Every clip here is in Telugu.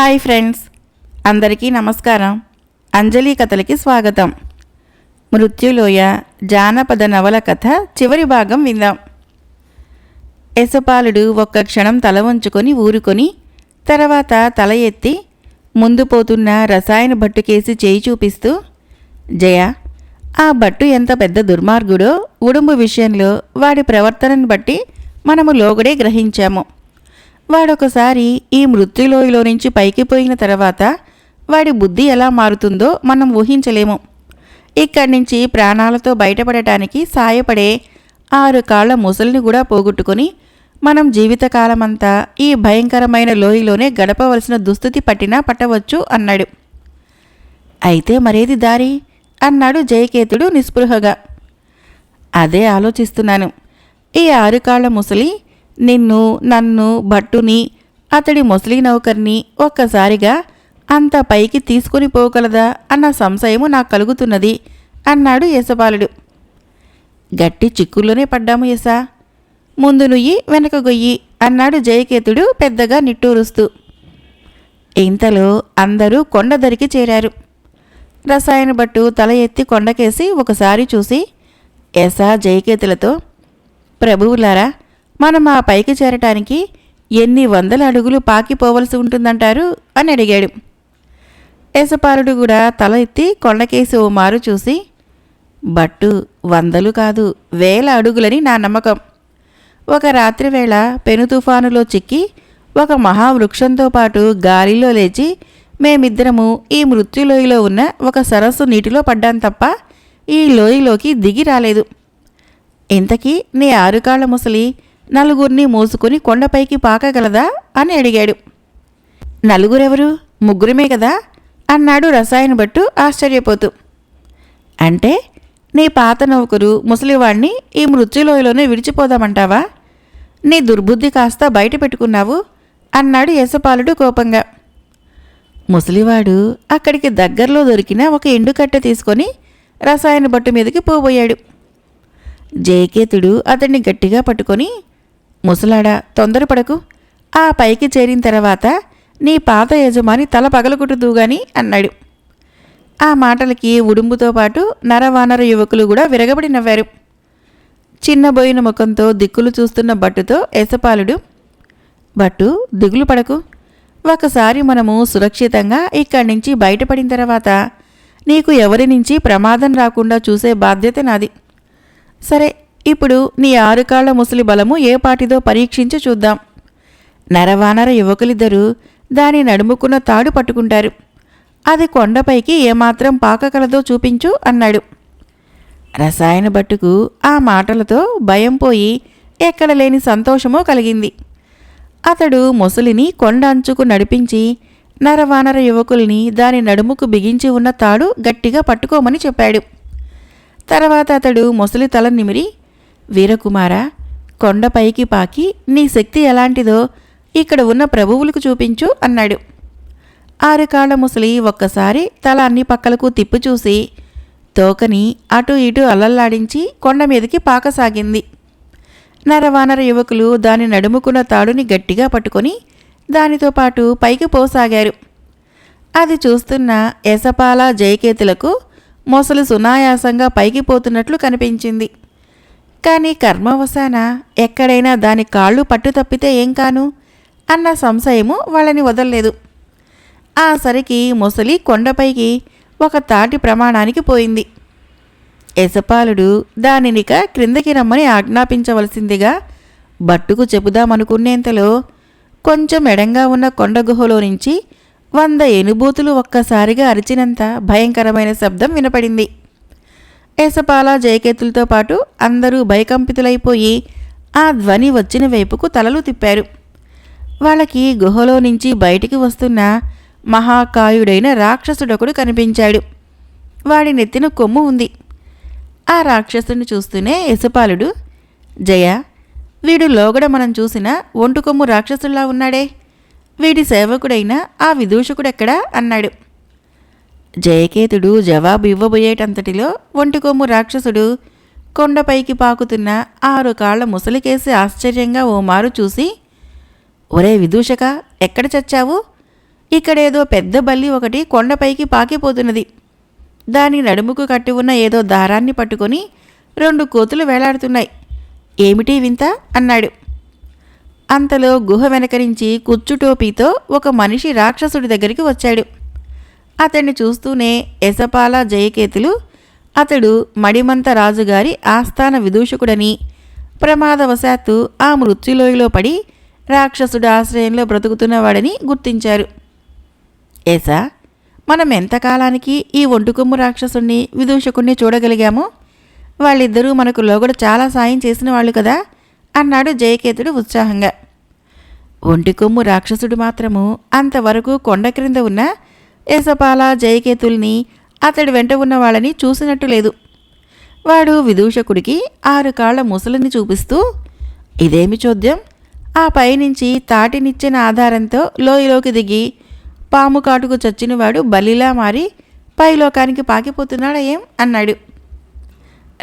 Hi friends. అందరికీ నమస్కారం. అంజలి కథలకి స్వాగతం. మృత్యులోయ జానపద నవల కథ చివరి భాగం విందాం. యశపాలుడు ఒక్క క్షణం తల వంచుకొని ఊరుకొని తర్వాత తల ఎత్తి ముందు పోతున్న రసాయన భట్టుకేసి చేయి చూపిస్తూ జయ ఆ భట్టు ఎంత పెద్ద దుర్మార్గుడో ఉడుంబు విషయంలో వాడి ప్రవర్తనను బట్టి మనము లోగుడే గ్రహించాము. వాడొకసారి ఈ మృత్యులోయలో నుంచి పైకి పోయిన తర్వాత వాడి బుద్ధి ఎలా మారుతుందో మనం ఊహించలేము. ఇక్కడి నుంచి ప్రాణాలతో బయటపడటానికి సాయపడే ఆరు కాళ్ళ ముసలిని కూడా పోగొట్టుకొని మనం జీవితకాలమంతా ఈ భయంకరమైన లోయలోనే గడపవలసిన దుస్థితి పట్టినా పట్టవచ్చు అన్నాడు. అయితే మరేది దారి? అన్నాడు జయకేతుడు నిస్పృహగా. అదే ఆలోచిస్తున్నాను. ఈ ఆరు కాళ్ళ ముసలి నిన్ను నన్ను భట్టుని అతడి ముసలి నౌకర్ని ఒక్కసారిగా అంత పైకి తీసుకుని పోగలదా అన్న సంశయము నాకు కలుగుతున్నది అన్నాడు యశపాలుడు గట్టి చిక్కుల్లోనే పడ్డాము యశా ముందు నుయ్యి వెనక గొయ్యి అన్నాడు జయకేతుడు పెద్దగా నిట్టూరుస్తూ. ఇంతలో అందరూ కొండ దరికి చేరారు. రసాయన భట్టు తల ఎత్తి కొండకేసి ఒకసారి చూసి ఎసా జయకేతులతో ప్రభువులారా మనం ఆ పైకి చేరటానికి ఎన్ని వందల అడుగులు పాకిపోవలసి ఉంటుందంటారు అని అడిగాడు. యశపాలుడు కూడా తల ఎత్తి కొండకేసి ఓ మారు చూసి బట్టు వందలు కాదు వేల అడుగులని నా నమ్మకం. ఒక రాత్రి వేళ పెను తుఫానులో చిక్కి ఒక మహావృక్షంతో పాటు గాలిలో లేచి మేమిద్దరము ఈ మృత్యులోయలో ఉన్న ఒక సరస్సు నీటిలో పడ్డాం తప్ప ఈ లోయలోకి దిగి రాలేదు. ఇంతకీ నీ ఆరుకాళ్ళ ముసలి నలుగురిని మోసుకుని కొండపైకి పాకగలదా? అని అడిగాడు. నలుగురెవరు? ముగ్గురమే కదా? అన్నాడు రసాయన భట్టు ఆశ్చర్యపోతూ. అంటే నీ పాత నౌకరు ముసలివాణ్ణి ఈ మృత్యులోయలోనే విడిచిపోదామంటావా? నీ దుర్బుద్ధి కాస్త బయట పెట్టుకున్నావు? అన్నాడు యశపాలుడు కోపంగా. ముసలివాడు అక్కడికి దగ్గరలో దొరికిన ఒక ఎండుకట్టె తీసుకొని రసాయన భట్టు మీదకి పోబోయాడు. జయకేతుడు అతన్ని గట్టిగా పట్టుకొని ముసలాడా తొందరపడకు. ఆ పైకి చేరిన తర్వాత నీ పాత యజమాని తల పగలగొట్టుదూగాని అన్నాడు. ఆ మాటలకి ఉడుంబుతో పాటు నరవానర యువకులు కూడా విరగబడి నవ్వారు. చిన్నబోయిన ముఖంతో దిక్కులు చూస్తున్న భట్టుతో యశపాలుడు భట్టు దిగులు పడకు. ఒకసారి మనము సురక్షితంగా ఇక్కడి నుంచి బయటపడిన తర్వాత నీకు ఎవరి నుంచి ప్రమాదం రాకుండా చూసే బాధ్యత నాది. సరే ఇప్పుడు నీ ఆరుకాళ్ళ ముసలి బలము ఏ పాటిదో పరీక్షించి చూద్దాం. నరవానర యువకులిద్దరూ దాని నడుముకున్న తాడు పట్టుకుంటారు. అది కొండపైకి ఏమాత్రం పాకకలదో చూపించు అన్నాడు. రసాయన భట్టుకు ఆ మాటలతో భయం పోయి ఎక్కడ లేని సంతోషమో కలిగింది. అతడు ముసలిని కొండ అంచుకు నడిపించి నరవానర యువకుల్ని దాని నడుముకు బిగించి ఉన్న తాడు గట్టిగా పట్టుకోమని చెప్పాడు. తర్వాత అతడు ముసలి తల నిమిరి వీరకుమార కొండపైకి పాకి నీ శక్తి ఎలాంటిదో ఇక్కడ ఉన్న ప్రభువులకు చూపించు అన్నాడు. ఆరు కాళ్ళ ముసలి ఒక్కసారి తల అన్ని పక్కలకు తిప్పి చూసి తోకని అటు ఇటు అల్లల్లాడించి కొండ మీదకి పాకసాగింది. నరవానర యువకులు దాని నడుముకున్న తాడుని గట్టిగా పట్టుకొని దానితో పాటు పైకి పోసాగారు. అది చూస్తున్న యశపాల జయకేతులకు మొసలు సునాయాసంగా పైకి పోతున్నట్లు కనిపించింది. కానీ కర్మవశాన ఎక్కడైనా దాని కాళ్ళు పట్టు తప్పితే ఏం కాను? అన్న సంశయము వాళ్ళని వదలలేదు. ఆ సరికి ముసలి కొండపైకి ఒక తాటి ప్రమాణానికి పోయింది. యశపాలుడు దానినిక క్రిందకి రమ్మని ఆజ్ఞాపించవలసిందిగా భట్టుకు చెబుదామనుకునేంతలో కొంచెం ఎడంగా ఉన్న కొండ గుహలో నుంచి వంద ఎనుబూతులు ఒక్కసారిగా అరిచినంత భయంకరమైన శబ్దం వినపడింది. ఏసపాల జయకేతులతో పాటు అందరూ భయకంపితులైపోయి ఆ ధ్వని వచ్చిన వైపుకు తలలు తిప్పారు. వాళ్ళకి గుహలో నుంచి బయటికి వస్తున్న మహాకాయుడైన రాక్షసుడొకడు కనిపించాడు. వాడి నెత్తిన కొమ్ము ఉంది. ఆ రాక్షసుని చూస్తూనే యశపాలుడు జయ వీడు లోగడ మనం చూసిన ఒంటుకొమ్ము రాక్షసుల్లా ఉన్నాడే. వీడి సేవకుడైన ఆ విదూషకుడెక్కడా? అన్నాడు. జయకేతుడు జవాబు ఇవ్వబోయేటంతటిలో ఒంటికొమ్ము రాక్షసుడు కొండపైకి పాకుతున్న ఆరు కాళ్ళ ముసలికేసి ఆశ్చర్యంగా ఓ మారు చూసి ఒరే విదూషక ఎక్కడ చచ్చావు? ఇక్కడేదో పెద్ద బల్లి ఒకటి కొండపైకి పాకిపోతున్నది. దాని నడుముకు కట్టి ఉన్న ఏదో దారాన్ని పట్టుకొని రెండు కోతులు వేలాడుతున్నాయి. ఏమిటి వింత? అన్నాడు. అంతలో గుహ వెనక నుంచి కుచ్చుటోపీతో ఒక మనిషి రాక్షసుడి దగ్గరికి వచ్చాడు. అతన్ని చూస్తూనే ఎసపాల జయకేతులు అతడు మడిమంత రాజుగారి ఆస్థాన విదూషకుడని ప్రమాదవశాత్తు ఆ మృత్యులోయలో పడి రాక్షసుడి ఆశ్రయంలో బ్రతుకుతున్నవాడని గుర్తించారు. ఏసా మనం ఎంతకాలానికి ఈ ఒంటుకొమ్ము రాక్షసుణ్ణి విదూషకుణ్ణి చూడగలిగామో? వాళ్ళిద్దరూ మనకు లోగడ చాలా సాయం చేసిన వాళ్ళు కదా? అన్నాడు జయకేతుడు ఉత్సాహంగా. ఒంటికొమ్ము రాక్షసుడు మాత్రము అంతవరకు కొండ క్రింద ఉన్న యశపాల జయకేతుల్ని అతడి వెంట ఉన్న వాళ్ళని చూసినట్టు లేదు. వాడు విదూషకుడికి ఆరు కాళ్ళ ముసలిని చూపిస్తూ ఇదేమి చోద్యం? ఆ పైనుంచి తాటినిచ్చిన ఆధారంతో లోయలోకి దిగి పాము కాటుకు చచ్చినవాడు బలిలా మారి పైలోకానికి పాకిపోతున్నాడా? ఏం అన్నాడు.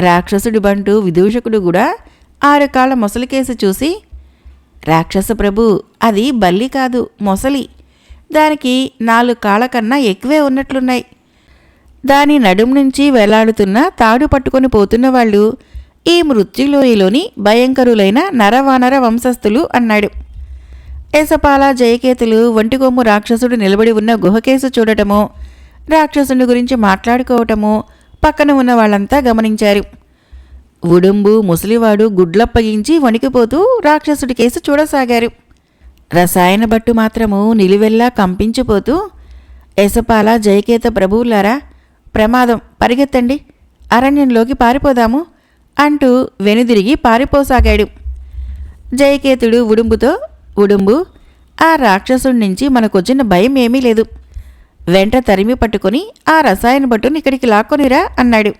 రాక్షసుడి బంటు విదూషకుడు కూడా ఆరు కాళ్ళ మొసలికేసి చూసి రాక్షస ప్రభు అది బల్లి కాదు మొసలి. దానికి నాలుగు కాళ్ళ కన్నా ఎక్కువే ఉన్నట్లున్నాయి. దాని నడుం నుంచి వేలాడుతున్న తాడు పట్టుకొని పోతున్న వాళ్ళు ఈ మృత్యులోయలోని భయంకరులైన నరవానర వంశస్థులు అన్నాడు. ఏసపాల జయకేతులు ఒంటికొమ్ము రాక్షసుడు నిలబడి ఉన్న గుహకేసు చూడటము రాక్షసుని గురించి మాట్లాడుకోవటము పక్కన ఉన్న వాళ్ళంతా గమనించారు. ఉడుంబు ముసలివాడు గుడ్లప్పగించి వణికిపోతూ రాక్షసుడి కేసు చూడసాగారు. రసాయన బట్టు మాత్రము నిలువెల్లా కంపించిపోతూ ఎసపాల జయకేత ప్రభువులారా ప్రమాదం పరిగెత్తండి అరణ్యంలోకి పారిపోదాము అంటూ వెనుదిరిగి పారిపోసాగాడు. జయకేతుడు ఉడుంబుతో ఉడుంబు ఆ రాక్షసుడి నుంచి మనకొచ్చిన భయం ఏమీ లేదు. వెంట తరిమి పట్టుకొని ఆ రసాయన బట్టును ఇక్కడికి లాక్కొనిరా అన్నాడు.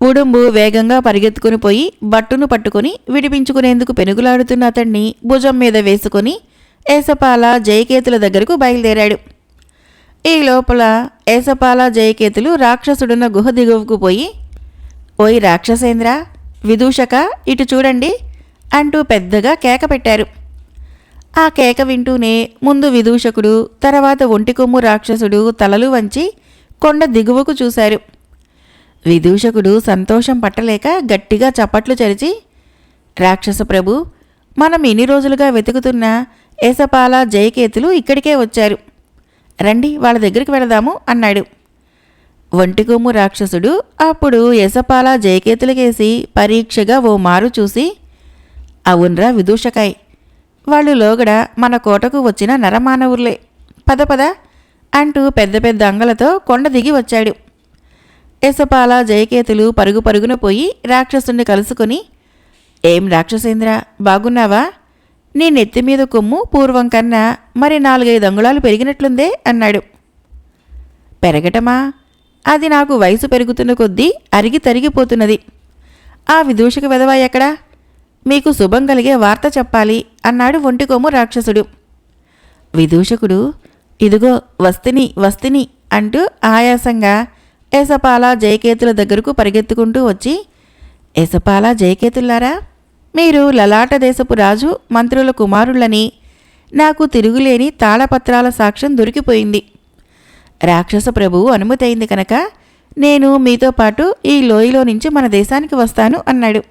ఉడుంబు వేగంగా పరిగెత్తుకుని పోయి బట్టును పట్టుకొని విడిపించుకునేందుకు పెనుగులాడుతున్న అతన్ని భుజం మీద వేసుకొని ఏసపాల జయకేతుల దగ్గరకు బయలుదేరాడు. ఈ లోపల ఏసపాల జయకేతులు రాక్షసుడున్న గుహ దిగువకు పోయి ఓయ్ రాక్షసేంద్ర విదూషక ఇటు చూడండి అంటూ పెద్దగా కేక పెట్టారు. ఆ కేక వింటూనే ముందు విదూషకుడు తర్వాత ఒంటికొమ్ము రాక్షసుడు తలలు వంచి కొండ దిగువకు చూశారు. విదూషకుడు సంతోషం పట్టలేక గట్టిగా చప్పట్లు చరిచి రాక్షస ప్రభు మనం ఇన్ని రోజులుగా వెతుకుతున్న ఏసపాల జయకేతులు ఇక్కడికే వచ్చారు. రండి వాళ్ళ దగ్గరికి వెళదాము అన్నాడు. ఒంటికొమ్ము రాక్షసుడు అప్పుడు యశపాల జయకేతులకేసి పరీక్షగా ఓ మారు చూసి అవునరా విదూషకాయ్ వాళ్ళు లోగడ మన కోటకు వచ్చిన నరమానవులే పద పద అంటూ పెద్ద పెద్ద అంగలతో కొండ దిగి వచ్చాడు. యశపాల జయకేతులు పరుగు పరుగున పోయి రాక్షసుని కలుసుకొని ఏం రాక్షసేంద్ర బాగున్నావా? నీ నెత్తి మీద కొమ్ము పూర్వం కన్నా మరి నాలుగైదు అంగుళాలు పెరిగినట్లుందే అన్నాడు. పెరగటమా? అది నాకు వయసు పెరుగుతున్న కొద్దీ అరిగి తరిగిపోతున్నది. ఆ విదూషక విధవ ఎక్కడా? మీకు శుభం కలిగే వార్త చెప్పాలి అన్నాడు ఒంటికొమ్ము రాక్షసుడు. విదూషకుడు ఇదిగో వస్తిని వస్తిని అంటూ ఆయాసంగా ఏసపాల జయకేతుల దగ్గరకు పరిగెత్తుకుంటూ వచ్చి ఏసపాల జయకేతులారా మీరు లలాట దేశపు రాజు మంత్రుల కుమారులని నాకు తిరుగులేని తాళపత్రాల సాక్ష్యం దొరికిపోయింది. రాక్షస ప్రభువు అనుమతయింది కనుక నేను మీతో పాటు ఈ లోయలో నుంచి మన దేశానికి వస్తాను అన్నాడు.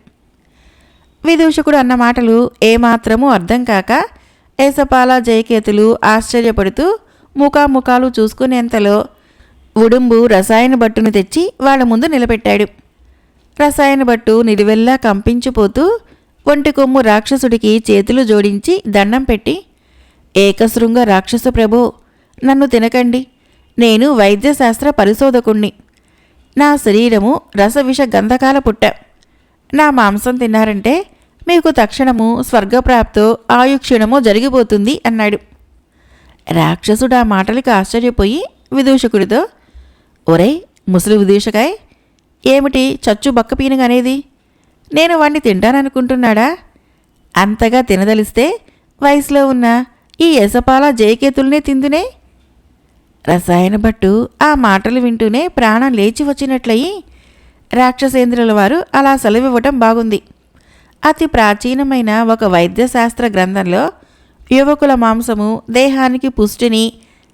విదూషకుడు అన్న మాటలు ఏమాత్రమూ అర్థం కాక ఏసపాల జయకేతులు ఆశ్చర్యపడుతూ ముఖాముఖాలు చూసుకునేంతలో ఉడుంబు రసాయన బట్టును తెచ్చి వాళ్ళ ముందు నిలబెట్టాడు. రసాయన బట్టు నిలువెల్లా కంపించిపోతూ ఒంటి కొమ్ము రాక్షసుడికి చేతులు జోడించి దండం పెట్టి ఏకశృంగ రాక్షస ప్రభో నన్ను తినకండి. నేను వైద్యశాస్త్ర పరిశోధకుణ్ణి. నా శరీరము రసవిష గంధకాల పుట్ట. నా మాంసం తిన్నారంటే మీకు తక్షణము స్వర్గప్రాప్తో ఆయుక్షీణమో జరిగిపోతుంది అన్నాడు. రాక్షసుడు ఆ మాటలకు ఆశ్చర్యపోయి విదూషకుడితో ఒరేయ్ ముసలి విదూషకాయ్ ఏమిటి చచ్చు బక్కపీనగనేది నేను వాణ్ణి తింటాననుకుంటున్నాడా? అంతగా తినదలిస్తే వయసులో ఉన్న ఈ యశపాల జయకేతుల్నే తిందునే? రసాయన భట్టు ఆ మాటలు వింటూనే ప్రాణం లేచి వచ్చినట్లయి రాక్షసేంద్రుల వారు అలా సెలవివ్వటం బాగుంది. అతి ప్రాచీనమైన ఒక వైద్యశాస్త్ర గ్రంథంలో యువకుల మాంసము దేహానికి పుష్టిని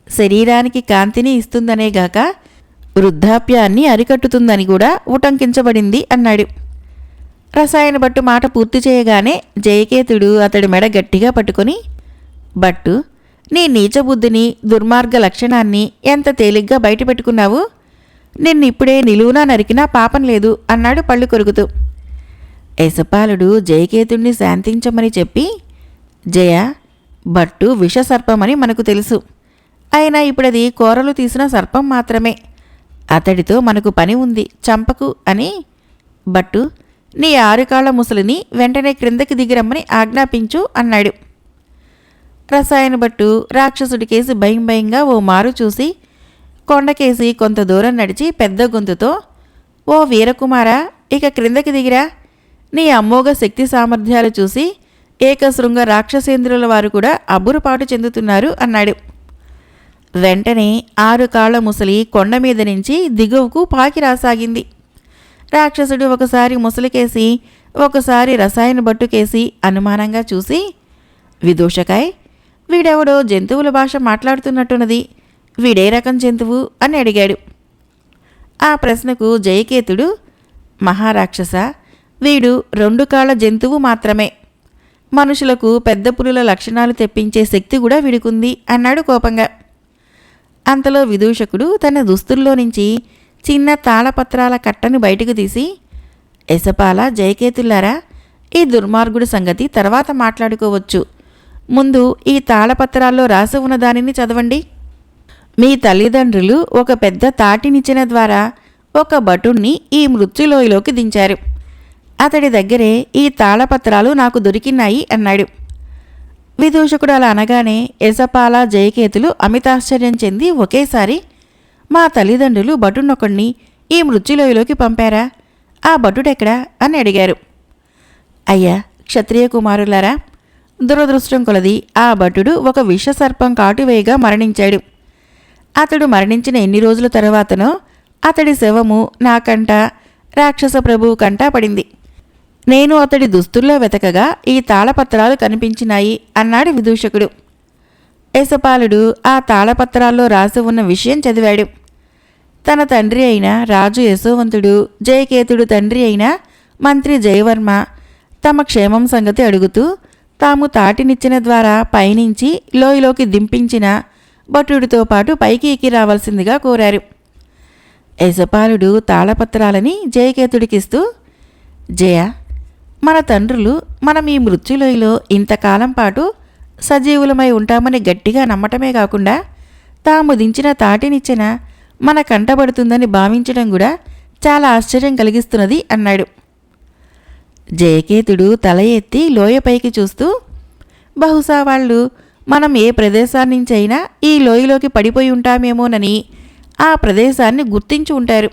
శరీరానికి కాంతిని ఇస్తుందనేగాక వృద్ధాప్యాన్ని అరికట్టుతుందని కూడా ఉటంకించబడింది అన్నాడు. రసాయన భట్టు మాట పూర్తి చేయగానే జయకేతుడు అతడి మెడ గట్టిగా పట్టుకొని భట్టు నీ నీచబుద్ధిని దుర్మార్గ లక్షణాన్ని ఎంత తేలిగ్గా బయటపెట్టుకున్నావు? నిన్నిప్పుడే నిలువునా నరికినా పాపం లేదు అన్నాడు పళ్ళు కొరుకుతూ. యశపాలుడు జయకేతుణ్ణి శాంతించమని చెప్పి జయ భట్టు విషసర్పమని మనకు తెలుసు. అయినా ఇప్పుడది కూరలు తీసిన సర్పం మాత్రమే. అతడితో మనకు పని ఉంది చంపకు అని భట్టు నీ ఆరుకాళ్ళ ముసలిని వెంటనే క్రిందకి దిగిరమ్మని ఆజ్ఞాపించు అన్నాడు. రసాయన భట్టు రాక్షసుడి కేసి భయం భయంగా ఓ మారు చూసి కొండకేసి కొంత దూరం నడిచి పెద్ద గొంతుతో ఓ వీరకుమారా ఇక క్రిందకి దిగిరా. నీ అమ్మోగ శక్తి సామర్థ్యాలు చూసి ఏకశృంగ రాక్షసేంద్రుల వారు కూడా అబ్బురుపాటు చెందుతున్నారు అన్నాడు. వెంటనే ఆరు కాళ్ళ ముసలి కొండ మీద నుంచి దిగువకు పాకి రాసాగింది. రాక్షసుడు ఒకసారి ముసలికేసి ఒకసారి రసాయన బట్టుకేసి అనుమానంగా చూసి విదూషకాయ్ వీడెవడో జంతువుల భాష మాట్లాడుతున్నట్టున్నది. వీడే రకం జంతువు? అని అడిగాడు. ఆ ప్రశ్నకు జయకేతుడు మహారాక్షస వీడు రెండు కాళ్ళ జంతువు మాత్రమే. మనుషులకు పెద్ద పులుల లక్షణాలు తెప్పించే శక్తి కూడా వీడికుంది అన్నాడు కోపంగా. అంతలో విదూషకుడు తన దుస్తుల్లో నుంచి చిన్న తాళపత్రాల కట్టను బయటకు తీసి ఎసపాల జయకేతులారా ఈ దుర్మార్గుడి సంగతి తర్వాత మాట్లాడుకోవచ్చు. ముందు ఈ తాళపత్రాల్లో రాసి ఉన్న దానిని చదవండి. మీ తల్లిదండ్రులు ఒక పెద్ద తాటినిచ్చిన ద్వారా ఒక భటుణ్ణి ఈ మృత్యులోయలోకి దించారు. అతడి దగ్గరే ఈ తాళపత్రాలు నాకు దొరికినాయి అన్నాడు. విదూషకుడు అలా అనగానే యశపాల జయకేతులు అమితాశ్చర్యం చెంది ఒకేసారి మా తల్లిదండ్రులు భటునొకడిని ఈ మృత్యులోయలోకి పంపారా? ఆ భటుడెక్కడా? అని అడిగారు. అయ్యా క్షత్రియ కుమారులారా దురదృష్టం కొలది ఆ భటుడు ఒక విషసర్పం కాటువేయగా మరణించాడు. అతడు మరణించిన ఎన్ని రోజుల తర్వాతనో అతడి శవము నాకంట రాక్షస ప్రభువు కంట పడింది. నేను అతడి దుస్తుల్లో వెతకగా ఈ తాళపత్రాలు కనిపించినాయి అన్నాడు విదూషకుడు. యశపాలుడు ఆ తాళపత్రాల్లో రాసి ఉన్న విషయం చదివాడు. తన తండ్రి అయిన రాజు యశోవంతుడు జయకేతుడు తండ్రి అయిన మంత్రి జయవర్మ తమ క్షేమం సంగతి అడుగుతూ తాము తాటినిచ్చిన ద్వారా పయనించి లోయలోకి దింపించిన భటుడితో పాటు పైకి ఎక్కి రావాల్సిందిగా కోరారు. యశపాలుడు తాళపత్రాలని జయకేతుడికిస్తూ జయ మన తండ్రులు మనం ఈ మృత్యులోయలో ఇంతకాలం పాటు సజీవులమై ఉంటామని గట్టిగా నమ్మటమే కాకుండా తాము దించిన తాటినిచ్చిన మన కంటబడుతుందని భావించడం కూడా చాలా ఆశ్చర్యం కలిగిస్తున్నది అన్నాడు. జయకేతుడు తల ఎత్తి లోయపైకి చూస్తూ బహుశా వాళ్ళు మనం ఏ ప్రదేశాన్నించైనా ఈ లోయలోకి పడిపోయి ఉంటామేమోనని ఆ ప్రదేశాన్ని గుర్తించి ఉంటారు.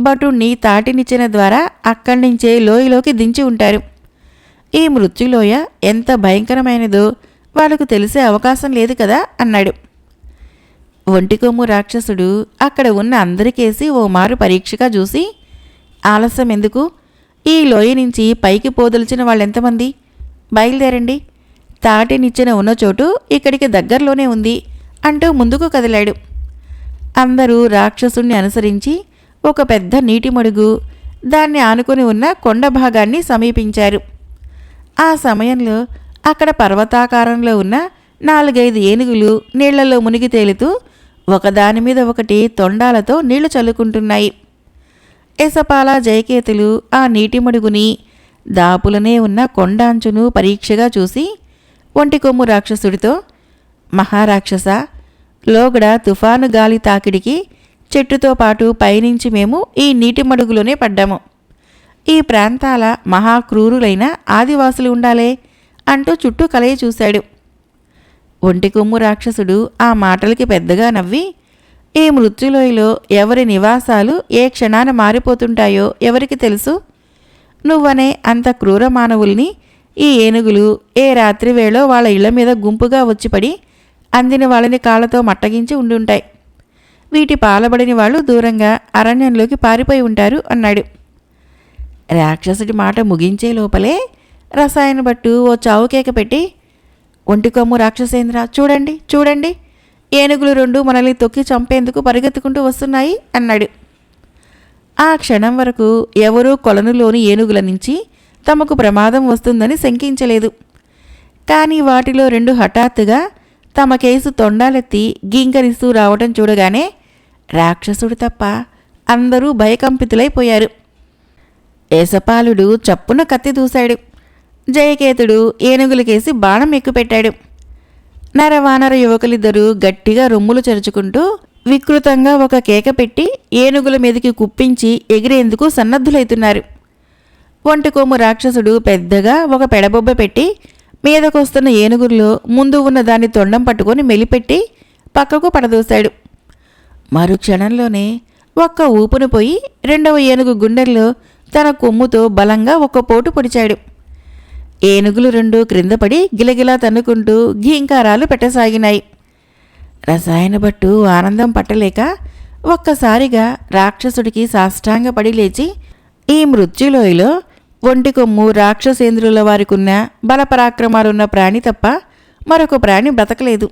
భటుణ్ణి తాటినిచ్చిన ద్వారా అక్కడి నుంచే లోయలోకి దించి ఉంటారు. ఈ మృత్యులోయ ఎంత భయంకరమైనదో వాళ్ళకు తెలిసే అవకాశం లేదు కదా అన్నాడు. ఒంటికొమ్ము రాక్షసుడు అక్కడ ఉన్న అందరికేసి ఓ మారు పరీక్షగా చూసి ఆలస్యం ఎందుకు? ఈ లోయ నుంచి పైకి పోదలిచిన వాళ్ళెంతమంది? బయలుదేరండి. తాటినిచ్చిన ఉన్న చోటు ఇక్కడికి దగ్గరలోనే ఉంది అంటూ ముందుకు కదిలాడు. అందరూ రాక్షసుణ్ణి అనుసరించి ఒక పెద్ద నీటి మడుగు దాన్ని ఆనుకొని ఉన్న కొండ భాగాన్ని సమీపించారు. ఆ సమయంలో అక్కడ పర్వతాకారంలో ఉన్న నాలుగైదు ఏనుగులు నీళ్ళలో మునిగి తేలుతూ ఒకదాని మీద ఒకటి తొండాలతో నీళ్ళు చల్లుకుంటున్నాయి. ఎసపాల జయకేతులు ఆ నీటి మడుగుని దాపులనే ఉన్న కొండాంచును పరీక్షగా చూసి ఒంటికొమ్ము రాక్షసుడితో మహారాక్షస లోగడ తుఫాను గాలి తాకిడికి చెట్టుతో పాటు పైనుంచి మేము ఈ నీటి మడుగులోనే పడ్డాము. ఈ ప్రాంతాల మహాక్రూరులైన ఆదివాసులు ఉండాలే అంటూ చుట్టూ కలయి చూశాడు. ఒంటికొమ్ము రాక్షసుడు ఆ మాటలకి పెద్దగా నవ్వి ఈ మృత్యులోయలో ఎవరి నివాసాలు ఏ క్షణాన మారిపోతుంటాయో ఎవరికి తెలుసు? నువ్వనే అంత క్రూర మానవుల్ని ఈ ఏనుగులు ఏ రాత్రి వేళో వాళ్ళ ఇళ్ళ మీద గుంపుగా వచ్చిపడి అందిన వాళ్ళని కాళ్ళతో మట్టగించి ఉండుంటాయి. వీటి పాలబడిన వాళ్ళు దూరంగా అరణ్యంలోకి పారిపోయి ఉంటారు అన్నాడు. రాక్షసుడి మాట ముగించే లోపలే రసాయన బట్టు ఓ చావుకేక పెట్టి ఒంటికొమ్ము రాక్షసేంద్ర. చూడండి చూడండి. ఏనుగులు రెండు మనల్ని తొక్కి చంపేందుకు పరిగెత్తుకుంటూ వస్తున్నాయి అన్నాడు. ఆ క్షణం వరకు ఎవరూ కొలనులోని ఏనుగుల నుంచి తమకు ప్రమాదం వస్తుందని శంకించలేదు. కానీ వాటిలో రెండు హఠాత్తుగా తమ కేసు తొండాలెత్తి గీంకరిస్తూ రావటం చూడగానే రాక్షసుడు తప్ప అందరూ భయకంపితులైపోయారు. ఏసపాలుడు చప్పున కత్తి దూశాడు. జయకేతుడు ఏనుగులకేసి బాణం ఎక్కుపెట్టాడు. నరవానర యువకులిద్దరూ గట్టిగా రొమ్ములు చెరుచుకుంటూ వికృతంగా ఒక కేక పెట్టి ఏనుగుల మీదకి కుప్పించి ఎగిరేందుకు సన్నద్ధులైతున్నారు. ఒంటికొమ్ము రాక్షసుడు పెద్దగా ఒక పెడబొబ్బ పెట్టి మీదకొస్తున్న ఏనుగుల్లో ముందు ఉన్న దాన్ని తొండం పట్టుకొని మెలిపెట్టి పక్కకు పడదోశాడు. మరుక్షణంలోనే ఒక్క ఊపును పోయి రెండవ ఏనుగు గుండెల్లో తన కొమ్ముతో బలంగా ఒక్క పోటు పొడిచాడు. ఏనుగులు రెండు క్రిందపడి గిలగిలా తన్నుకుంటూ ఘీంకారాలు పెట్టసాగినాయి. రసాయన భట్టు ఆనందం పట్టలేక ఒక్కసారిగా రాక్షసుడికి సాష్టాంగపడి లేచి ఈ మృత్యులోయలో ఒంటి కొమ్ము రాక్షసేంద్రుల వారికున్న బలపరాక్రమాలున్న ప్రాణి తప్ప మరొక ప్రాణి బ్రతకలేదు.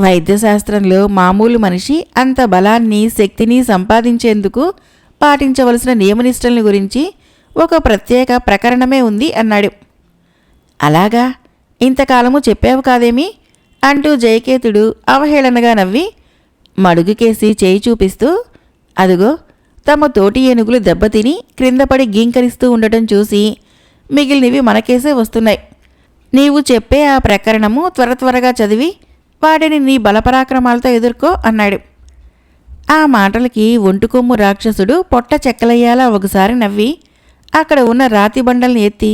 వైద్యశాస్త్రంలో మామూలు మనిషి అంత బలాన్ని శక్తిని సంపాదించేందుకు పాటించవలసిన నియమనిష్టల గురించి ఒక ప్రత్యేక ప్రకరణమే ఉంది అన్నాడు. అలాగా? ఇంతకాలము చెప్పావు కాదేమి? అంటూ జయకేతుడు అవహేళనగా నవ్వి మడుగుకేసి చేయి చూపిస్తూ అదుగో తమ తోటి ఏనుగులు దెబ్బతిని క్రిందపడి గీంకరిస్తూ ఉండటం చూసి మిగిలినవి మనకేసే వస్తున్నాయి. నీవు చెప్పే ఆ ప్రకరణము త్వర త్వరగా చదివి వాడిని నీ బలపరాక్రమాలతో ఎదుర్కో అన్నాడు. ఆ మాటలకి ఒంటుకొమ్ము రాక్షసుడు పొట్ట చెక్కలయ్యేలా ఒకసారి నవ్వి అక్కడ ఉన్న రాతి బండల్ని ఎత్తి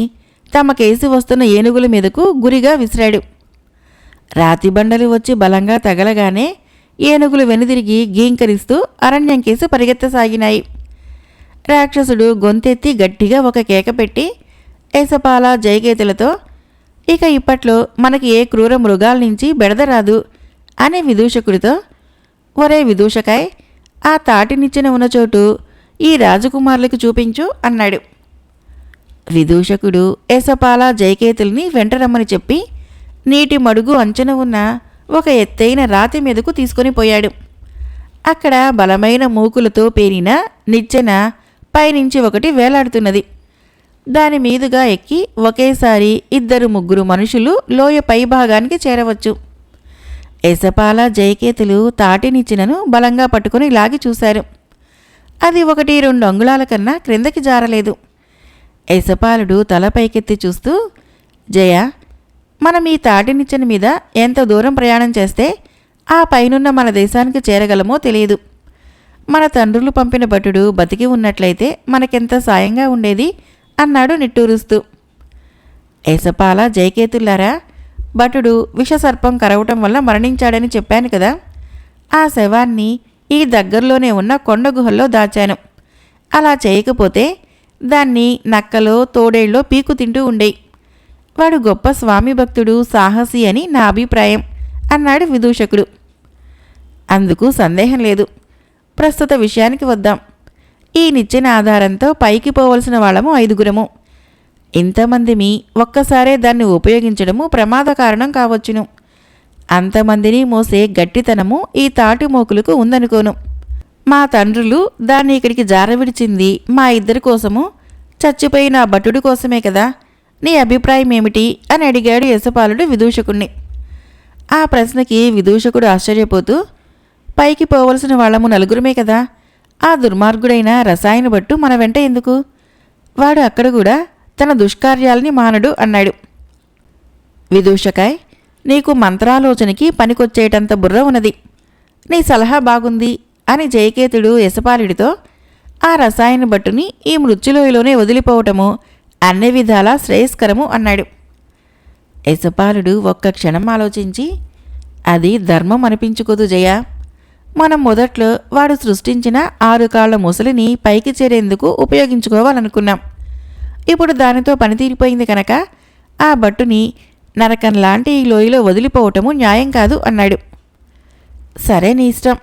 తమ కేసి వస్తున్న ఏనుగుల మీదకు గురిగా విసిరాడు. రాతి బండలు వచ్చి బలంగా తగలగానే ఏనుగులు వెనుదిరిగి గీంకరిస్తూ అరణ్యం కేసి పరిగెత్తసాగినాయి. రాక్షసుడు గొంతెత్తి గట్టిగా ఒక కేక పెట్టి ఏసపాల జయకేతులతో ఇక ఇప్పట్లో మనకి ఏ క్రూర మృగాల నుంచి బెడదరాదు అనే విదూషకుడితో ఒరే విదూషకాయ్ ఆ తాటినిచ్చిన ఉన్న చోటు ఈ రాజకుమారులకు చూపించు అన్నాడు. విదూషకుడు ఎసపాల జయకేతుల్ని వెంటరమ్మని చెప్పి నీటి మడుగు అంచున ఉన్న ఒక ఎత్తైన రాతి మీదకు తీసుకొని పోయాడు. అక్కడ బలమైన మూకులతో పేరిన నిచ్చెన పైనుంచి ఒకటి వేలాడుతున్నది. దాని మీదుగా ఎక్కి ఒకేసారి ఇద్దరు ముగ్గురు మనుషులు లోయ పైభాగానికి చేరవచ్చు. ఎసపాల జయకేతులు తాటి నిచ్చెనను బలంగా పట్టుకుని లాగి చూశారు. అది ఒకటి రెండు అంగుళాల కన్నా క్రిందకి జారలేదు. యశపాలుడు తల పైకెత్తి చూస్తూ జయ మనం ఈ తాటి నిచ్చెన మీద ఎంత దూరం ప్రయాణం చేస్తే ఆ పైనున్న మన దేశానికి చేరగలమో తెలియదు. మన తండ్రులు పంపిన భటుడు బతికి ఉన్నట్లయితే మనకెంత సాయంగా ఉండేది? అన్నాడు నిట్టూరుస్తూ. ఏసపాల జయకేతుల్లారా భటుడు విషసర్పం కరవటం వల్ల మరణించాడని చెప్పాను కదా. ఆ శవాన్ని ఈ దగ్గరలోనే ఉన్న కొండ గుహల్లో దాచాను. అలా చేయకపోతే దాన్ని నక్కలో తోడేళ్ళలో పీకు తింటూ ఉండే. వాడు గొప్ప స్వామి భక్తుడు సాహసి అని నా అభిప్రాయం అన్నాడు విదూషకుడు. అందుకు సందేహం లేదు. ప్రస్తుత విషయానికి వద్దాం. ఈ నిచ్చెన ఆధారంతో పైకి పోవలసిన వాళ్ళము ఐదుగురము. ఇంతమందిమి ఒక్కసారే దాన్ని ఉపయోగించడము ప్రమాద కారణం కావచ్చును. అంతమందిని మోసే గట్టితనము ఈ తాటి మోకులకు ఉందనుకోను. మా తండ్రులు దాన్ని ఇక్కడికి జారవిడిచింది మా ఇద్దరి కోసము. చచ్చిపోయిన భటుడి కోసమే కదా. నీ అభిప్రాయం ఏమిటి? అని అడిగాడు యశపాలుడు విదూషకుణ్ణి. ఆ ప్రశ్నకి విదూషకుడు ఆశ్చర్యపోతూ పైకి పోవలసిన వాళ్ళము నలుగురమే కదా. ఆ దుర్మార్గుడైన రసాయన భట్టు మన వెంట ఎందుకు? వాడు అక్కడ కూడా తన దుష్కార్యాలని మానడు అన్నాడు. విదూషకాయ్ నీకు మంత్రాలోచనకి పనికొచ్చేటంత బుర్ర ఉన్నది. నీ సలహా బాగుంది. అని జయకేతుడు యశపాలుడితో ఆ రసాయన భట్టుని ఈ మృత్యులోయలోనే వదిలిపోవటము అన్ని విధాలా శ్రేయస్కరము అన్నాడు. యశపాలుడు ఒక్క క్షణం ఆలోచించి అది ధర్మం అనిపించుకోదు జయ. మనం మొదట్లో వాడు సృష్టించిన ఆరు కాళ్ళ ముసలిని పైకి చేరేందుకు ఉపయోగించుకోవాలనుకున్నాం. ఇప్పుడు దానితో పని తీరిపోయింది కనుక ఆ భట్టుని నరకం లాంటి ఈ లోయలో వదిలిపోవటము న్యాయం కాదు అన్నాడు. సరే నీ ఇష్టం.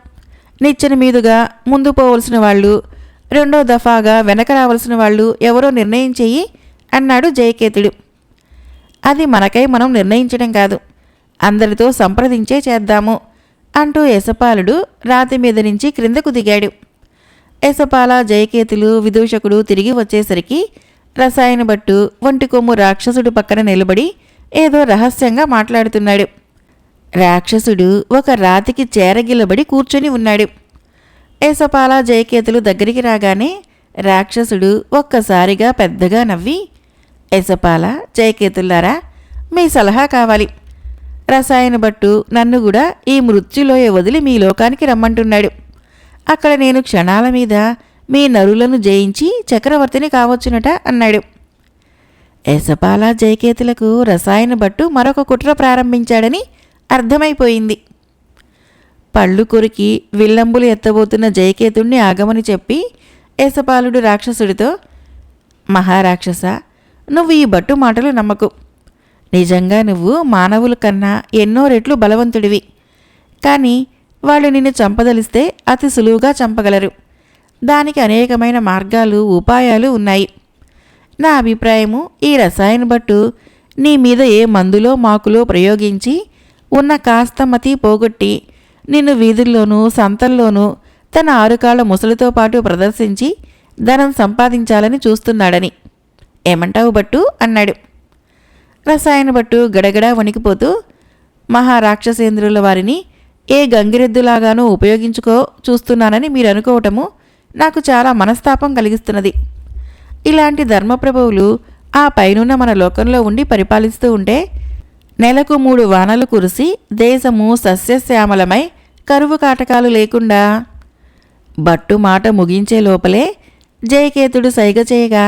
నిచ్చెన మీదుగా ముందు పోవలసిన వాళ్ళు రెండో దఫాగా వెనక రావలసిన వాళ్ళు ఎవరో నిర్ణయం చెయ్యి అన్నాడు జయకేతుడు. అది మనకై మనం నిర్ణయించడం కాదు అందరితో సంప్రదించే చేద్దాము అంటూ యశపాలుడు రాతి మీద నుంచి క్రిందకు దిగాడు. యశపాల జయకేతులు విదూషకుడు తిరిగి వచ్చేసరికి రసాయన భట్టు ఒంటి కొమ్ము రాక్షసుడు పక్కన నిలబడి ఏదో రహస్యంగా మాట్లాడుతున్నాడు. రాక్షసుడు ఒక రాతికి చేరగిలబడి కూర్చొని ఉన్నాడు. ఏసపాల జయకేతులు దగ్గరికి రాగానే రాక్షసుడు ఒక్కసారిగా పెద్దగా నవ్వి ఏసపాల జయకేతులారా మీ సలహా కావాలి. రసాయన భట్టు నన్ను కూడా ఈ మృత్యులోయ వదిలి మీ లోకానికి రమ్మంటున్నాడు. అక్కడ నేను క్షణాల మీద మీ నరులను జయించి చక్రవర్తిని కావచ్చునట అన్నాడు. ఏసపాల జయకేతులకు రసాయన భట్టు మరొక కుట్ర ప్రారంభించాడని అర్థమైపోయింది. పళ్ళు కొరికి విల్లంబులు ఎత్తబోతున్న జయకేతుణ్ణి ఆగమని చెప్పి ఏసపాలుడు రాక్షసుడితో మహారాక్షస నువ్వు ఈ బట్టు మాటలు నమ్మకు. నిజంగా నువ్వు మానవుల కన్నా ఎన్నో రెట్లు బలవంతుడివి. కానీ వాళ్ళు నిన్ను చంపదలిస్తే అతి సులువుగా చంపగలరు. దానికి అనేకమైన మార్గాలు ఉపాయాలు ఉన్నాయి. నా అభిప్రాయము ఈ రసాయన బట్టు నీ మీద ఏ మందులో మాకులో ప్రయోగించి ఉన్న కాస్త మతి పోగొట్టి నిన్ను వీధుల్లోనూ సంతల్లోనూ తన ఆరుకాళ్ళ ముసలితో పాటు ప్రదర్శించి ధనం సంపాదించాలని చూస్తున్నాడని. ఏమంటావు బట్టు అన్నాడు. రసాయన భట్టు గడగడా వణికిపోతూ మహారాక్షసేంద్రుల వారిని ఏ గంగిరెద్దులాగానూ ఉపయోగించుకో చూస్తున్నానని మీరు అనుకోవటము నాకు చాలా మనస్తాపం కలిగిస్తున్నది. ఇలాంటి ధర్మప్రభువులు ఆ పైనున్న మన లోకంలో ఉండి పరిపాలిస్తూ ఉంటే నెలకు మూడు వానలు కురిసి దేశము సస్యశ్యామలమై కరువు కాటకాలు లేకుండా. బట్టు మాట ముగించే లోపలే జయకేతుడు సైగ చేయగా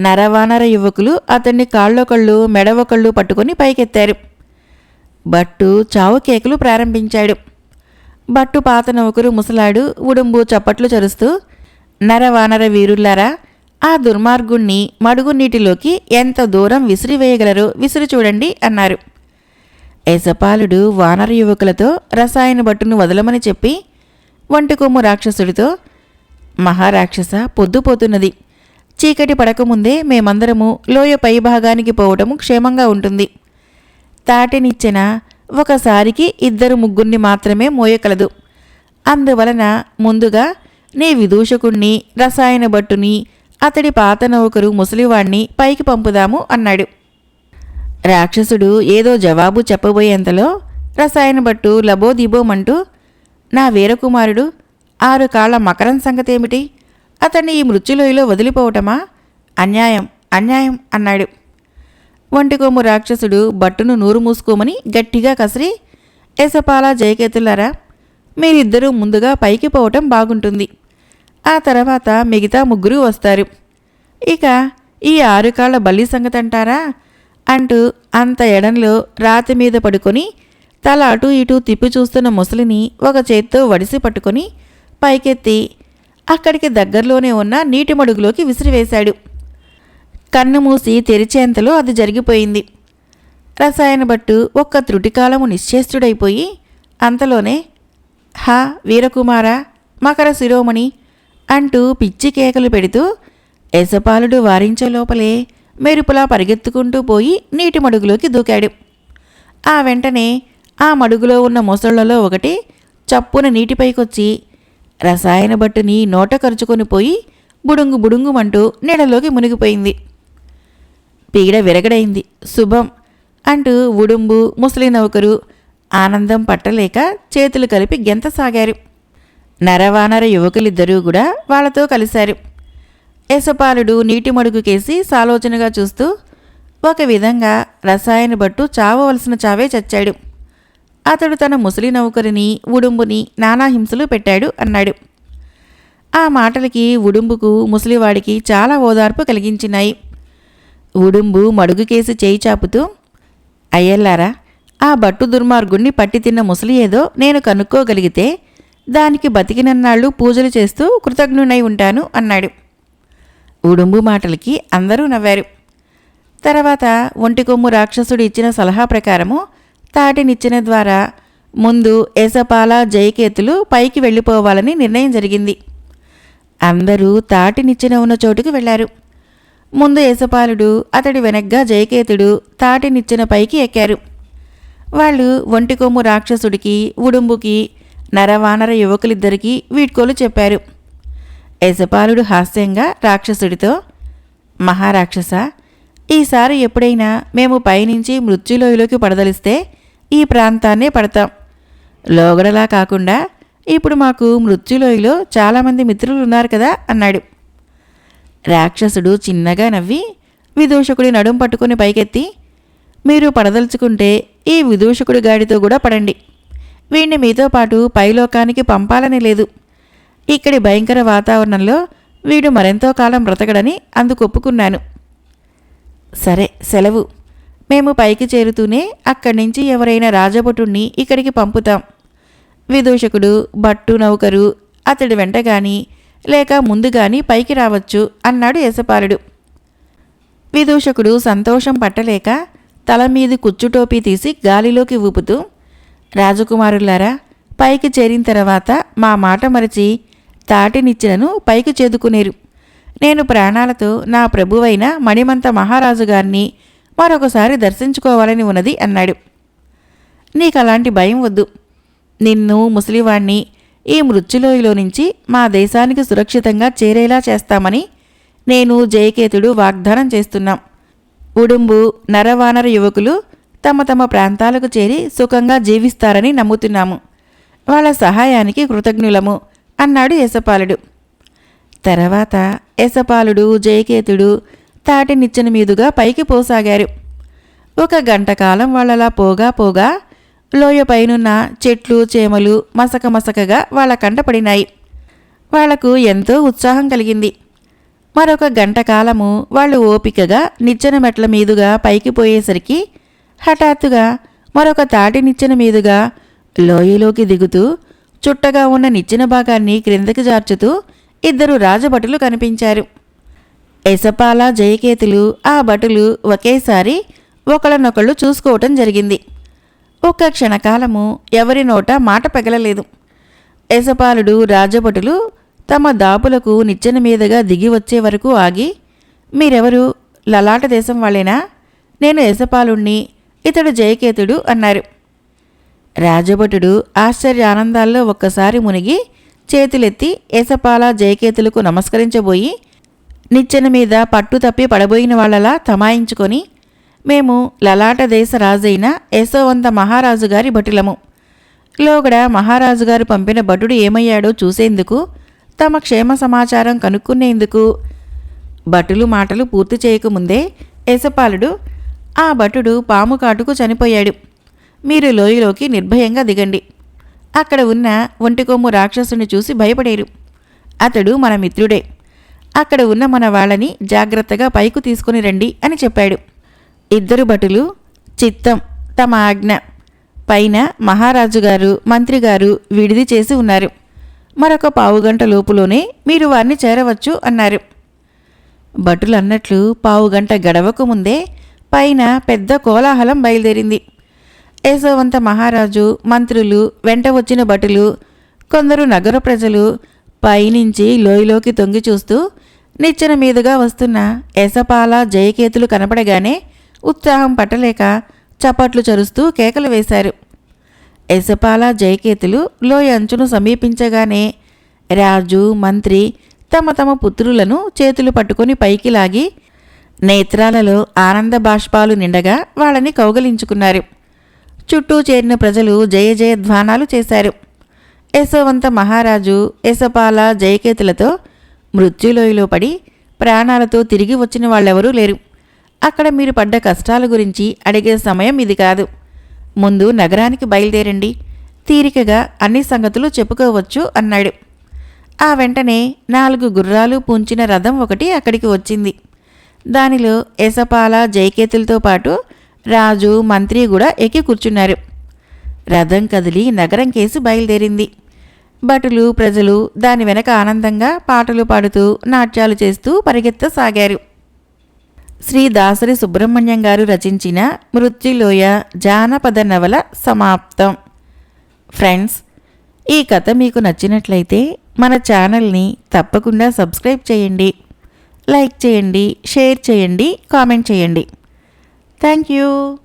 నరవానర యువకులు అతన్ని కాళ్ళొకళ్ళు మెడవొకళ్ళు పట్టుకొని పైకెత్తారు. బట్టు చావు కేకులు ప్రారంభించాడు. బట్టు పాత నౌకరు ముసలాడు ఉడుంబు చప్పట్లు చరుస్తూ నరవానర వీరుల్లారా ఆ దుర్మార్గుణ్ణి మడుగు నీటిలోకి ఎంత దూరం విసిరివేయగలరో విసిరి చూడండి అన్నారు. యశపాలుడు వానర యువకులతో రసాయన భట్టును వదలమని చెప్పి వంటకొమ్ము రాక్షసుడితో మహారాక్షస పొద్దుపోతున్నది. చీకటి పడకముందే మేమందరము లోయ పై భాగానికి పోవటము క్షేమంగా ఉంటుంది. తాటినిచ్చిన ఒకసారికి ఇద్దరు ముగ్గురిని మాత్రమే మోయకలదు. అందువలన ముందుగా నీ విదూషకుణ్ణి రసాయన భట్టుని అతడి పాత నౌకరు ముసలివాణ్ణి పైకి పంపుదాము అన్నాడు. రాక్షసుడు ఏదో జవాబు చెప్పబోయేంతలో రసాయన భట్టు లబోదిబోమంటూ నా వీరకుమారుడు ఆరు కాళ్ళ మకరం సంగతేమిటి? అతన్ని ఈ మృత్యులోయలో వదిలిపోవటమా? అన్యాయం అన్యాయం అన్నాడు. ఒంటికొమ్ము రాక్షసుడు బట్టును నూరు మూసుకోమని గట్టిగా కసిరి ఎసపాల జయకేతులారా మీరిద్దరూ ముందుగా పైకి పోవటం బాగుంటుంది. ఆ తర్వాత మిగతా ముగ్గురు వస్తారు. ఇక ఈ ఆరు కాళ్ళ బల్లి సంగతంటారా? అంటూ అంత ఎడంలో రాతి మీద పడుకొని తల అటు ఇటు తిప్పి చూస్తున్న ముసలిని ఒక చేత్తో వడిసి పట్టుకొని పైకెత్తి అక్కడికి దగ్గరలోనే ఉన్న నీటి మడుగులోకి విసిరివేశాడు. కన్ను మూసి తెరిచేంతలో అది జరిగిపోయింది. రసాయన భట్టు ఒక్క త్రుటికాలము నిశ్చేష్టుడైపోయి అంతలోనే హా వీరకుమార మకర శిరోమణి అంటూ పిచ్చి కేకలు పెడుతూ యశపాలుడు వారించే లోపలే మెరుపులా పరిగెత్తుకుంటూ పోయి నీటి మడుగులోకి దూకాడు. ఆ వెంటనే ఆ మడుగులో ఉన్న మొసళ్ళలో ఒకటి చప్పున నీటిపైకొచ్చి రసాయన బట్టుని నోట కరుచుకొని పోయి బుడుంగు బుడుంగుమంటూ నీడలోకి మునిగిపోయింది. పీడ విరగడైంది. శుభం అంటూ ఉడుంబు ముసలి నౌకరు ఆనందం పట్టలేక చేతులు కలిపి గెంతసాగారు. నరవానర యువకులిద్దరూ కూడా వాళ్ళతో కలిశారు. యశపాలుడు నీటి మడుగుకేసి సాలోచనగా చూస్తూ ఒక విధంగా రసాయన బట్టు చావవలసిన చావే చచ్చాడు. అతడు తన ముసలి నౌకరిని ఉడుంబుని నానా హింసలు పెట్టాడు అన్నాడు. ఆ మాటలకి ఉడుంబుకు ముసలివాడికి చాలా ఓదార్పు కలిగించినాయి. ఉడుంబు మడుగుకేసి చేయి చాపుతూ అయ్యల్లారా ఆ బట్టు దుర్మార్గుణ్ణి పట్టి తిన్న ముసలి ఏదో నేను కనుక్కోగలిగితే దానికి బతికినన్నాళ్ళు పూజలు చేస్తూ కృతజ్ఞునై ఉంటాను అన్నాడు. ఉడుంబు మాటలకి అందరూ నవ్వారు. తర్వాత ఒంటికొమ్ము రాక్షసుడు ఇచ్చిన సలహా ప్రకారము తాటినిచ్చిన ద్వారా ముందు ఏసపాల జయకేతులు పైకి వెళ్ళిపోవాలని నిర్ణయం జరిగింది. అందరూ తాటినిచ్చిన ఉన్న చోటుకు వెళ్ళారు. ముందు ఏసపాలుడు అతడి వెనగ్గా జయకేతుడు తాటినిచ్చిన పైకి ఎక్కారు. వాళ్ళు ఒంటికొమ్ము రాక్షసుడికి ఉడుంబుకి నరవానర యువకులిద్దరికీ వీడ్కోలు చెప్పారు. యశపాలుడు హాస్యంగా రాక్షసుడితో మహారాక్షస ఈసారి ఎప్పుడైనా మేము పైనుంచి మృత్యులోయలోకి పడదలిస్తే ఈ ప్రాంతాన్నే పడతాం. లోగడలా కాకుండా ఇప్పుడు మాకు మృత్యులోయలో చాలామంది మిత్రులు ఉన్నారు కదా అన్నాడు. రాక్షసుడు చిన్నగా నవ్వి విదూషకుడి నడుం పట్టుకుని పైకెత్తి మీరు పడదలుచుకుంటే ఈ విదూషకుడి గాడితో కూడా పడండి. వీణ్ణి మీతో పాటు పైలోకానికి పంపాలని లేదు. ఇక్కడి భయంకర వాతావరణంలో వీడు మరెంతో కాలం బ్రతకడని అందుకు ఒప్పుకున్నాను. సరే సెలవు. మేము పైకి చేరుతూనే అక్కడి నుంచి ఎవరైనా రాజభటుణ్ణి ఇక్కడికి పంపుతాం. విదూషకుడు భట్టు నౌకరు అతడి వెంట గాని లేక ముందు గాని పైకి రావచ్చు అన్నాడు యశపాలుడు విదూషకుడు సంతోషం పట్టలేక తల మీది కుచ్చుటోపీ తీసి గాలిలోకి ఊపుతూ రాజకుమారులారా పైకి చేరిన తర్వాత మా మాట మరచి తాటినిచ్చినను పైకి చేదుకునేరు. నేను ప్రాణాలతో నా ప్రభువైన మణిమంత మహారాజు గారిని మరొకసారి దర్శించుకోవాలని ఉన్నది అన్నాడు. నీకు అలాంటి భయం వద్దు. నిన్ను ముసలివాణ్ణి ఈ మృత్యులోయలో నుంచి మా దేశానికి సురక్షితంగా చేరేలా చేస్తామని నేను జయకేతుడు వాగ్దానం చేస్తున్నాం. ఉడుంబు నరవానర యువకులు తమ తమ ప్రాంతాలకు చేరి సుఖంగా జీవిస్తారని నమ్ముతున్నాము. వాళ్ళ సహాయానికి కృతజ్ఞులము. అన్నాడు యశపాలుడు తర్వాత యశపాలుడు జయకేతుడు తాటి నిచ్చెన మీదుగా పైకి పోసాగారు. ఒక గంట కాలం వాళ్ళలా పోగా పోగా లోయ పైనున్న చెట్లు చేమలు మసక మసకగా వాళ్ళ కంటపడినాయి వాళ్ళకు ఎంతో ఉత్సాహం కలిగింది. మరొక గంట కాలము వాళ్ళు ఓపికగా నిచ్చెన మెట్ల మీదుగా పైకి పోయేసరికి హఠాత్తుగా మరొక తాటి నిచ్చెన మీదుగా లోయలోకి దిగుతూ చుట్టగా ఉన్న నిచ్చెన భాగాన్ని క్రిందకి జార్చుతూ ఇద్దరు రాజభటులు కనిపించారు. ఎసపాల జయకేతులు ఆ భటులు ఒకేసారి ఒకళ్ళనొకళ్ళు చూసుకోవటం జరిగింది. ఒక్క క్షణకాలము ఎవరి నోట మాట పెగలలేదు. యశపాలుడు రాజభటులు తమ దాపులకు నిచ్చెన మీదుగా దిగి వచ్చే వరకు ఆగి మీరెవరు? లలాట దేశం వాళ్ళేనా? నేను యశపాలుణ్ణి ఇతడు జయకేతుడు అన్నారు. రాజభటుడు ఆశ్చర్యానందాల్లో ఒక్కసారి మునిగి చేతులెత్తి యశపాల జయకేతులకు నమస్కరించబోయి నిచ్చెన మీద పట్టు తప్పి పడబోయిన వాళ్ళలా తమాయించుకొని మేము లలాట దేశ రాజైన యశోవంత మహారాజు గారి భటులము. లోగడ మహారాజు గారు పంపిన భటుడు ఏమయ్యాడో చూసేందుకు తమ క్షేమ సమాచారం కనుక్కునేందుకు భటులు మాటలు పూర్తి చేయకముందే యశపాలుడు ఆ భటుడు పాము కాటుకు చనిపోయాడు. మీరు లోయలోకి నిర్భయంగా దిగండి. అక్కడ ఉన్న ఒంటికొమ్ము రాక్షసుని చూసి భయపడేరు. అతడు మన మిత్రుడే. అక్కడ ఉన్న మన వాళ్ళని జాగ్రత్తగా పైకు తీసుకుని రండి అని చెప్పాడు. ఇద్దరు భటులు చిత్తం తమ ఆజ్ఞ పైన మహారాజు గారు మంత్రి గారు విడిది చేసి ఉన్నారు. మరొక పావుగంట లోపులోనే మీరు వారిని చేరవచ్చు అన్నారు. భటులు అన్నట్లు పావుగంట గడవకు ముందే పైన పెద్ద కోలాహలం బయలుదేరింది. యశోవంత మహారాజు మంత్రులు వెంట వచ్చిన భటులు కొందరు నగర ప్రజలు పైనుంచి లోయలోకి తొంగి చూస్తూ నిచ్చెన మీదుగా వస్తున్న యశపాల జయకేతులు కనపడగానే ఉత్సాహం పట్టలేక చప్పట్లు చరుస్తూ కేకలు వేశారు. యశపాల జయకేతులు లోయ అంచును సమీపించగానే రాజు మంత్రి తమ తమ పుత్రులను చేతులు పట్టుకొని పైకి లాగి నేత్రాలలో ఆనంద బాష్పాలు నిండగా వాళ్ళని కౌగలించుకున్నారు. చుట్టూ చేరిన ప్రజలు జయ జయధ్వానాలు చేశారు. యశోవంత మహారాజు యశపాల జయకేతులతో మృత్యులోయలో పడి ప్రాణాలతో తిరిగి వచ్చిన వాళ్ళెవరూ లేరు. అక్కడ మీరు పడ్డ కష్టాల గురించి అడిగే సమయం ఇది కాదు. ముందు నగరానికి బయలుదేరండి. తీరికగా అన్ని సంగతులు చెప్పుకోవచ్చు అన్నాడు. ఆ వెంటనే నాలుగు గుర్రాలు పూంచిన రథం ఒకటి అక్కడికి వచ్చింది. దానిలో యశపాల జయకేతులతో పాటు రాజు మంత్రి కూడా ఎక్కి కూర్చున్నారు. రథం కదిలి నగరం కేసు బయలుదేరింది. భటులు ప్రజలు దాని వెనక ఆనందంగా పాటలు పాడుతూ నాట్యాలు చేస్తూ పరిగెత్తసాగారు. శ్రీ దాసరి సుబ్రహ్మణ్యం గారు రచించిన మృత్యులోయ జానపద నవల సమాప్తం. ఫ్రెండ్స్ ఈ కథ మీకు నచ్చినట్లయితే మన ఛానల్ని తప్పకుండా సబ్స్క్రైబ్ చేయండి. లైక్ చేయండి షేర్ చేయండి కామెంట్ చేయండి. Thank you.